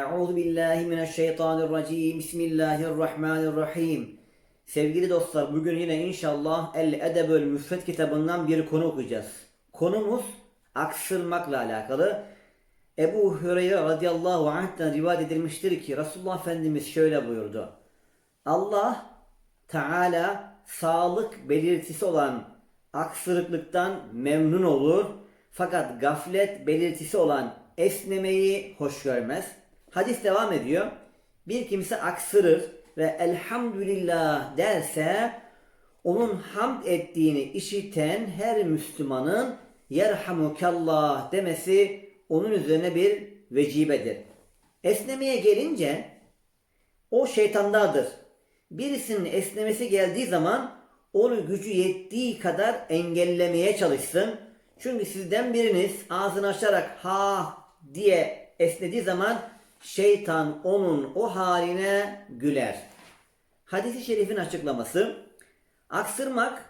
Euzu billahi mineşşeytanirracim. Bismillahirrahmanirrahim. Sevgili dostlar bugün yine inşallah El Edebül Müfred kitabından bir konu okuyacağız. Konumuz aksırmakla alakalı. Ebu Hüreyre radıyallahu anh'tan rivayet edilmiştir ki Resulullah Efendimiz şöyle buyurdu. Allah Teala sağlık belirtisi olan aksırıklıktan memnun olur fakat gaflet belirtisi olan esnemeyi hoş görmez. Hadis devam ediyor. Bir kimse aksırır ve elhamdülillah derse onun hamd ettiğini işiten her Müslümanın yerhamukallah demesi onun üzerine bir vecibedir. Esnemeye gelince o şeytandadır. Birisinin esnemesi geldiği zaman onu gücü yettiği kadar engellemeye çalışsın. Çünkü sizden biriniz ağzını açarak ha diye esnediği zaman şeytan onun o haline güler. Hadis-i şerifin açıklaması aksırmak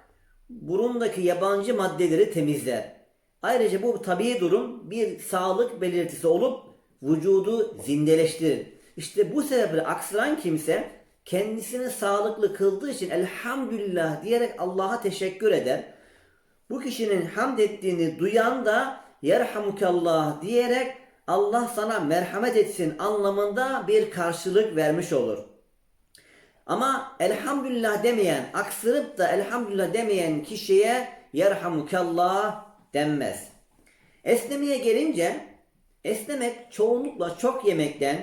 burundaki yabancı maddeleri temizler. Ayrıca bu tabii durum bir sağlık belirtisi olup vücudu zindeleştirir. İşte bu sebeple aksıran kimse kendisini sağlıklı kıldığı için elhamdülillah diyerek Allah'a teşekkür eder. Bu kişinin hamd ettiğini duyan da yerhamukallah diyerek Allah sana merhamet etsin anlamında bir karşılık vermiş olur. Ama elhamdülillah demeyen, aksırıp da elhamdülillah demeyen kişiye yerhamukallah denmez. Esnemeye gelince esnemek çoğunlukla çok yemekten,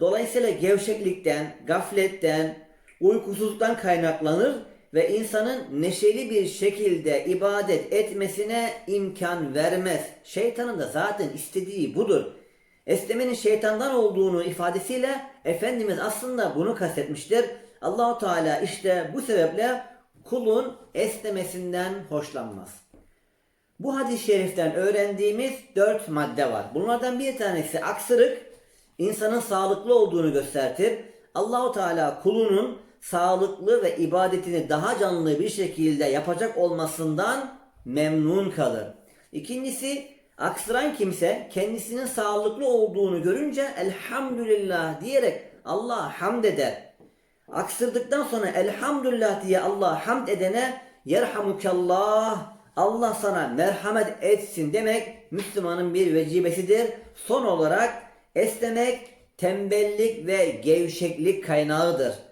dolayısıyla gevşeklikten, gafletten, uykusuzluktan kaynaklanır ve insanın neşeli bir şekilde ibadet etmesine imkan vermez. Şeytanın da zaten istediği budur. Esnemenin şeytandan olduğunu ifadesiyle Efendimiz aslında bunu kastetmiştir. Allahu Teala işte bu sebeple kulun esnemesinden hoşlanmaz. Bu hadis-i şeriften öğrendiğimiz dört madde var. Bunlardan bir tanesi aksırık, insanın sağlıklı olduğunu gösterir. Allahu Teala kulunun sağlıklı ve ibadetini daha canlı bir şekilde yapacak olmasından memnun kalır. İkincisi aksıran kimse kendisinin sağlıklı olduğunu görünce elhamdülillah diyerek Allah'a hamd eder. Aksırdıktan sonra elhamdülillah diye Allah hamd edene yerhamukallah Allah sana merhamet etsin demek Müslümanın bir vecibesidir. Son olarak esnemek tembellik ve gevşeklik kaynağıdır.